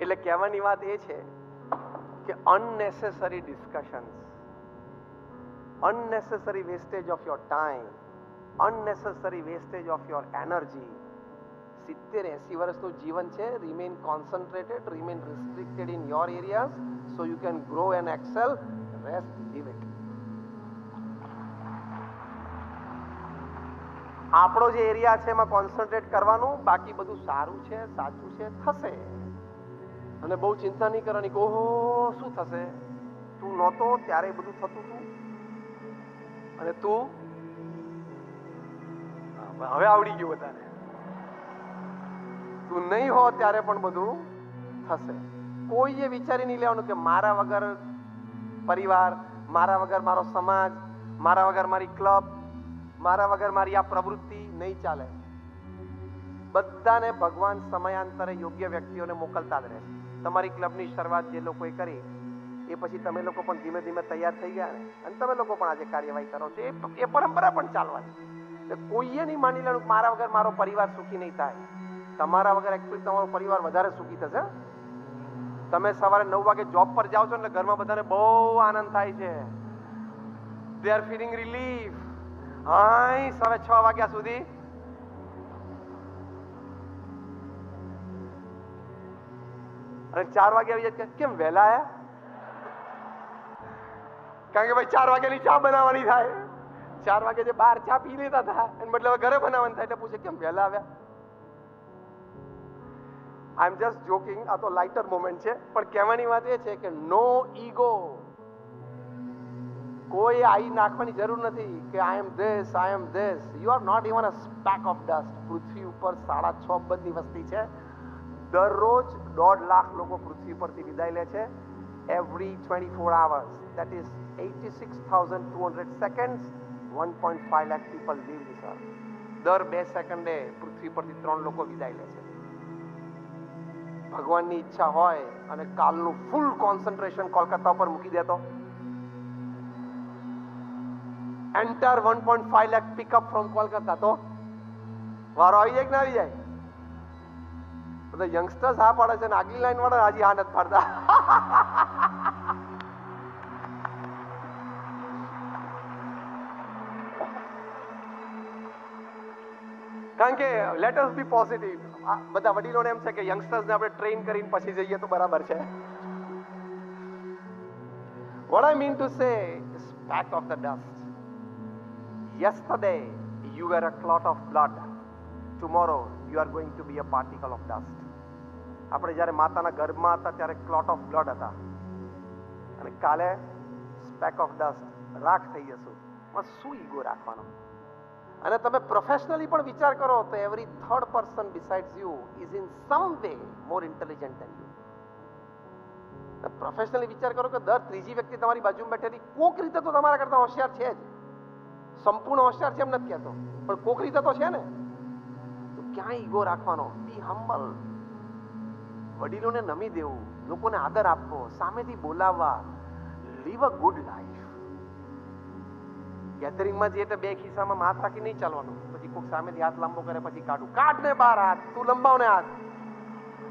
એટલે કહેવાની વાત એ છે કે unnecessary discussions unnecessary wastage of your time unnecessary wastage of your energy સિત્તેર એસી વર્ષનું જીવન છે remain concentrated remain restricted in your areas so you can grow and excel rest leave it આપણો જે એરિયા છે એમાં કોન્સન્ટ્રેટ કરવાનું, બાકી બધું સારું છે, સાચું છે, થશે. અને બહુ ચિંતા નહીં કરવાની કે, ઓહો, શું થશે? તું નહોતો, ત્યારે બધું થતું હતું અને તું? હવે આવડી ગયું બધાને. તું નહીં હો ત્યારે પણ બધું થશે. કોઈએ વિચારી નહીં લેવાનું કે મારા વગર પરિવાર, મારા વગર મારો સમાજ, મારા વગર મારી ક્લબ, મારા વગર મારી આ પ્રવૃત્તિ નહીં ચાલે. બધાને ભગવાન સમયાંતરે યોગ્ય વ્યક્તિઓને મોકલતા જ રહે છે તમારી ક્લબની શરૂઆત જે લોકોએ કરી, એ પછી તમે લોકો પણ ધીમે ધીમે તૈયાર થઈ ગયા અને તમે લોકો પણ આજે કાર્યવાહી કરો છો. એ પરંપરા પણ ચાલવાની કોઈએ નહીં માની લેવાનું મારા વગર મારો પરિવાર સુખી નહીં થાય. તમારા વગર એકચ્યુઅલી તમારો પરિવાર વધારે સુખી થશે. તમે સવારે નવ વાગે જોબ પર જાઓ છો એટલે ઘરમાં બધાને બહુ આનંદ થાય છે. દે આર ફીલિંગ રિલીફ હાય સવારે છ વાગ્યા સુધી અને ચાર વાગે આવી જાય કેમ વહેલા આવ્યા કારણ કે ભાઈ ચાર વાગ્યાની ચા બનાવવાની થાય. ચાર વાગે જે બાર ચા પી લેતા હતા બદલે હવે ઘરે બનાવવાની થાય, એટલે પૂછે, કેમ વહેલા આવ્યા? આઈ એમ જસ્ટ જોકિંગ આ તો લાઇટર મોમેન્ટ છે, પણ કહેવાની વાત એ છે કે નો ઈગો કોઈ આઈ નાખવાની જરૂર નથી કે I am this I am this you are not even a speck of dust પૃથ્વી ઉપર સાડા છ બધી વસ્તી છે. દરરોજ દોઢ લાખ લોકો પૃથ્વી પરથી વિદાય લે છે. Every twenty four hours that is eighty six thousand two hundred seconds one point five lakh people leave this earth દર બે સેકન્ડે પૃથ્વી પરથી ત્રણ લોકો વિદાય લે છે. ભગવાનની ઈચ્છા હોય અને કાલનું ફૂલ કોન્સન્ટ્રેશન કોલકાતા ઉપર મૂકી દેતો enter one point five lakh pickup from Kolkata તો. વારો આવી જાય કે ના આવી જાય? બધા યંગસ્ટર્સ હા પાડે છે ને આગલી લાઈન વાળા હજી હા નથી પાડતા કારણ કે લેટ અસ બી પોઝિટિવ બધા વડીલોને એમ છે કે યંગસ્ટર્સને આપણે ટ્રેન કરીને પછી જઈએ તો બરાબર છે What I mean to say is speck of the dust. Yesterday you were a clot of blood. You are going to be a particle of dust આપણે જ્યારે માતાના ગર્ભમાં હતા, ત્યારે ક્લોટ ઓફ બ્લડ હતા. અને કાલે સ્પેક ઓફ ડસ્ટ રાખ થઈ જશું. પણ શું ઈગો રાખવાનો? અને તમે પ્રોફેશનલી પણ વિચાર કરો તો every third person besides you is in some way more intelligent than you professionally વિચાર કરો કે દર ત્રીજી વ્યક્તિ તમારી બાજુમાં બેઠેલી કોક રીતે તો તમારા કરતા હોશિયાર છે જ. સંપૂર્ણ હોશિયાર છે એમ નથી કહેતો. પણ કોક રીતે તો છે ને. તો ક્યાં ઈગો રાખવાનો? Be humble. વડીલોને નમી દેવું, લોકોને આદર આપવો, સામેથી બોલાવવા. લીવ અ ગુડ લાઈફ ગેધરિંગમાં જઈએ તો બે ખિસ્સામાં હાથ રાખી નહીં ચાલવાનું. પછી કોઈક સામેથી હાથ લાંબો કરે, પછી કાઢું. કાઢ ને બાર હાથ. તું લંબાવ ને હાથ.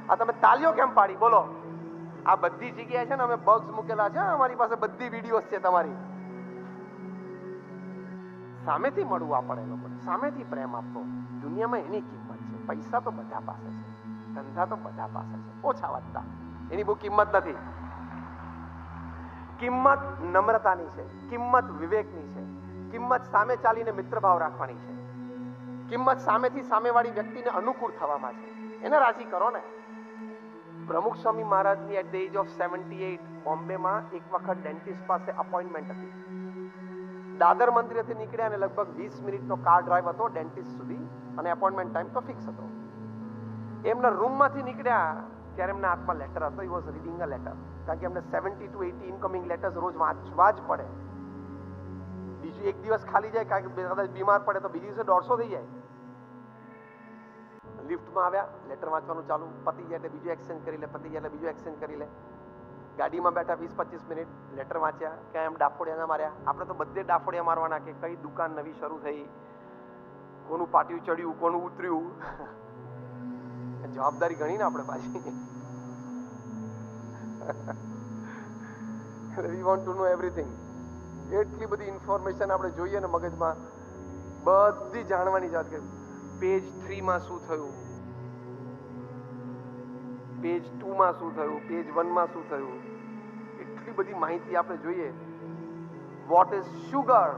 આ તમે તાલીઓ કેમ પાડી? બોલો. આ બધી જગ્યાએ છે ને અમે બગ્સ મૂકેલા છે, અમારી પાસે બધી વિડીયોઝ છે તમારી. સામેથી મળવું આપણે લોકોને સામેથી પ્રેમ આપવો. દુનિયામાં એની કિંમત પૈસા તો બધા પાસે છે. ધંધા તો બધા પાસે છે. ઓછા વધતા. એની બહુ કિંમત નથી. કિંમત નમ્રતાની છે. કિંમત વિવેકની છે. કિંમત સામે ચાલીને મિત્રભાવ રાખવાની છે. કિંમત સામેથી સામેવાળી વ્યક્તિને અનુકૂળ થવામાં છે. એને રાજી કરો ને. પ્રમુખ સ્વામી મહારાજની at the age of seventy eight બોમ્બેમાં એક વખત ડેન્ટિસ્ટ પાસે અપોઇન્ટમેન્ટ હતી. દાદર મંદિરેથી નીકળ્યા અને લગભગ વીસ મિનિટનો કાર ડ્રાઈવ હતો. ડેન્ટિસ્ટ અને એપોઇન્ટમેન્ટ ટાઈમ તો ફિક્સ હતો. એમના રૂમમાંથી નીકળ્યા ત્યારે એમના હાથમાં લેટર હતો. He was reading a letter કારણ કે એમને seventy two eighty incoming letters રોજ વાંચવા જ પડે. બીજું એક દિવસ ખાલી જાય, કારણ કે કદાચ બીમાર પડે તો બીજી દિવસે દોઢસો થઈ જાય. લિફ્ટમાં આવ્યા લેટર વાંચવાનું ચાલુ. પતી જાય એટલે બીજું એક્સચેન્જ કરી લે, પતી જાય એટલે બીજું એક્સચેન્જ કરી લે. ગાડીમાં બેઠા વીસ પચીસ મિનિટ લેટર વાંચ્યા. ક્યાં એમ ડાફોડિયા ના માર્યા. આપણે તો બધે ડાફોડિયા મારવાના કે કઈ દુકાન નવી શરૂ થઈ. કોનું પાટિયું ચડ્યું, કોનું ઉતર્યું? જવાબદારી ગણી ને આપણે પાછી. We want to know everything એટલી બધી ઇન્ફોર્મેશન આપણે જોઈએ ને મગજમાં. બધી જાણવાની જાત કે પેજ થ્રીમાં શું થયું? પેજ ટુમાં શું થયું? પેજ વનમાં શું થયું? એટલી બધી માહિતી આપણે જોઈએ. What is sugar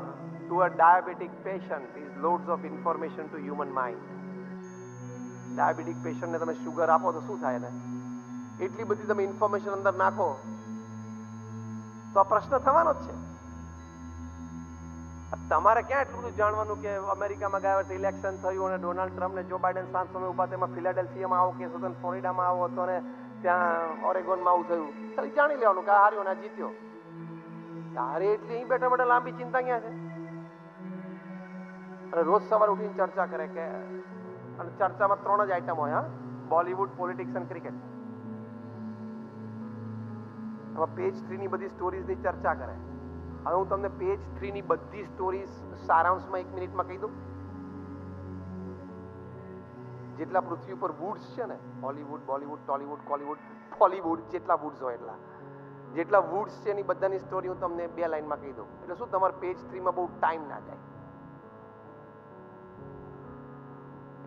to a diabetic patient is loads of information to human mind diabetic પેશન્ટને તમે શુગર આપો તો શું થાય ને? એટલી બધી તમે ઇન્ફોર્મેશન અંદર નાખો, તો આ પ્રશ્ન થવાનો જ છે. તમારે ક્યાં એટલું બધું જાણવાનું કે અમેરિકામાં ગયા વર્ષે ઇલેક્શન થયું અને ડોનાલ્ડ ટ્રમ્પ ને જો બાઇડન સાંજ સમય ઊભા તેમાં ફિલાડેલ્ફિયામાં આવો, કે સદન ફ્લોરિડામાં આવો હતો ને ત્યાં ઓરેગોનમાં આવું થયું. ખાલી જાણી લેવાનું કે આ હાર્યો ને જીત્યો. તારે એટલી અહીં બેઠા બેઠા લાંબી ચિંતા ક્યાં છે? અને રોજ સવારે ઉઠીને ચર્ચા કરે કે, અને ચર્ચામાં ત્રણ જ આઈટમ હોય, હા. બોલિવૂડ, પોલિટિક્સ અને ક્રિકેટ. એમાં પેજ થ્રીની બધી સ્ટોરીઝની ચર્ચા કરે. હવે હું તમને પેજ થ્રીની બધી સ્ટોરીઝ સારાંશમાં એક મિનિટમાં કહી દઉં. જેટલા પૃથ્વી ઉપર વુડ્સ છે ને હોલીવુડ બોલીવુડ ટોલીવુડ કોલીવુડ ફોલીવુડ જેટલા વુડ્સ હોય એટલા. જેટલા વુડ્સ છે એની બધાની સ્ટોરી હું તમને બે લાઈનમાં કહી દઉં. એટલે શું, તમારે પેજ થ્રીમાં બહુ ટાઈમ ના જાય.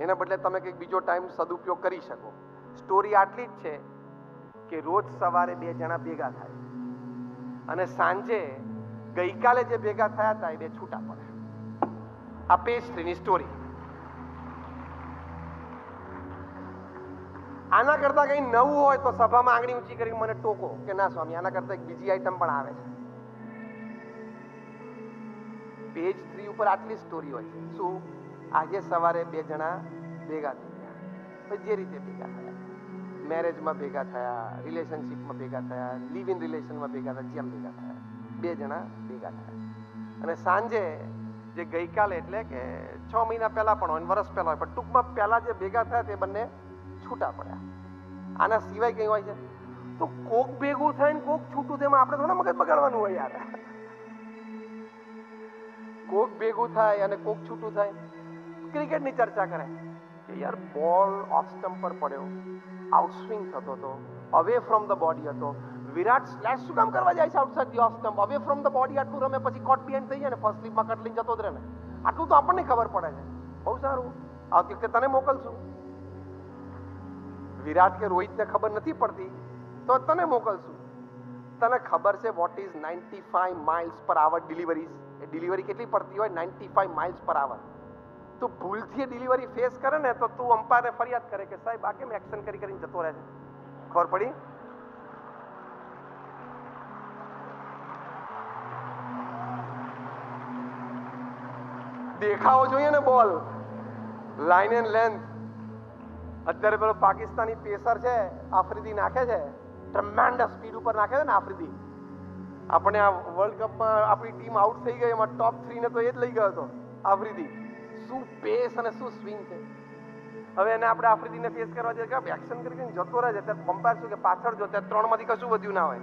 એના બદલે તમે કંઈક બીજો ટાઈમ સદુપયોગ કરી શકો. સ્ટોરી આટલી જ છે કે રોજ સવારે બે જણા ભેગા થાય. અને સાંજે ગઈકાલે જે ભેગા થયા હતા એ બે છૂટા પડે આ પેસ્ટ્રીની સ્ટોરી આના કરતા કંઈ નવું હોય તો સભામાં આંગળી ઊંચી કરી મને ટોકો કે ના સ્વામી, આના કરતા એક બીજી આઈટમ પણ આવે છે. પેજ થ્રી ઉપર આટલી સ્ટોરી હોય છે. શું? આજે સવારે બે જણા ભેગા થઈ ગયા જે રીતે ભેગા થયા? મેરેજમાં ભેગા થયા રિલેશનશિપમાં ભેગા થયા લિવ ઇન રિલેશનમાં ભેગા થયા, જેમ ભેગા થયા. બે જણા ભેગા થયા. અને સાંજે જે ગઈકાલે એટલે કે છ મહિના પહેલા પણ હોય વર્ષ પહેલા હોય, પણ ટૂંકમાં પહેલા જે ભેગા થયા તે બંને છૂટા પડ્યા. આના સિવાય કંઈ હોય છે? તો કોક ભેગું થાય ને કોક છૂટું તેમાં આપણે થોડા મગજ બગાડવાનું હોય યાર. કોક ભેગું થાય અને કોક છૂટું થાય. ક્રિકેટની ચર્ચા કરે કે યાર બોલ ઓફ સ્ટમ્પ પર પડ્યો આઉટસ્વિંગ થતો હતો અવે ફ્રોમ ધ બોડી હતો. વિરાટ સ્લેશ શું કામ કરવા જાય છે outside the off stump away from the body આટલું રમે પછી કોટ બિહાઇન્ડ થઈ જાય ને ફર્સ્ટ સ્લીપમાં કટ લઈને જતો જ રહે ને. આટલું તો આપણને ખબર પડે છે. બહુ સારું. આવતી વખતે તને મોકલશું. વિરાટ કે રોહિતને ખબર નથી પડતી, તો તને મોકલશું. તને ખબર છે what is ninety five miles પર આવર ડિલિવરીઝ એ ડિલિવરી કેટલી પડતી હોય? નાઇન્ટી ફાઈવ માઇલ્સ પર આવર તું ભૂલથી ડિલિવરી ફેસ કરે ને તો તું અમ્પાયરને ફરિયાદ કરે કે સાહેબ, આ કેમ એક્શન કરી કરીને જતો રહે છે? ખબર પડી? દેખાવો જોઈએ ને બોલ. લાઇન એન્ડ લેન્થ અત્યારે પેલો પાકિસ્તાની પેસર છે, આફ્રિદી નાખે છે ટ્રમેન્ડસ સ્પીડ ઉપર નાખે છે ને આફ્રિદી. આપણે આ વર્લ્ડ કપમાં આપણી ટીમ આઉટ થઈ ગઈ, એમાં ટોપ થ્રી ને તો એ જ લઈ ગયો હતો, આફ્રિદી. શું પેસ અને શું સ્વિંગ છે? હવે એને આપણે આફ્રિદીને ફેસ કરવા જઈએ કે એક્શન કરીને જતો રહે છે ત્યારે પંપાયર શું કે પાછળ જો ત્યારે ત્રણમાંથી કશું વધ્યું ના હોય.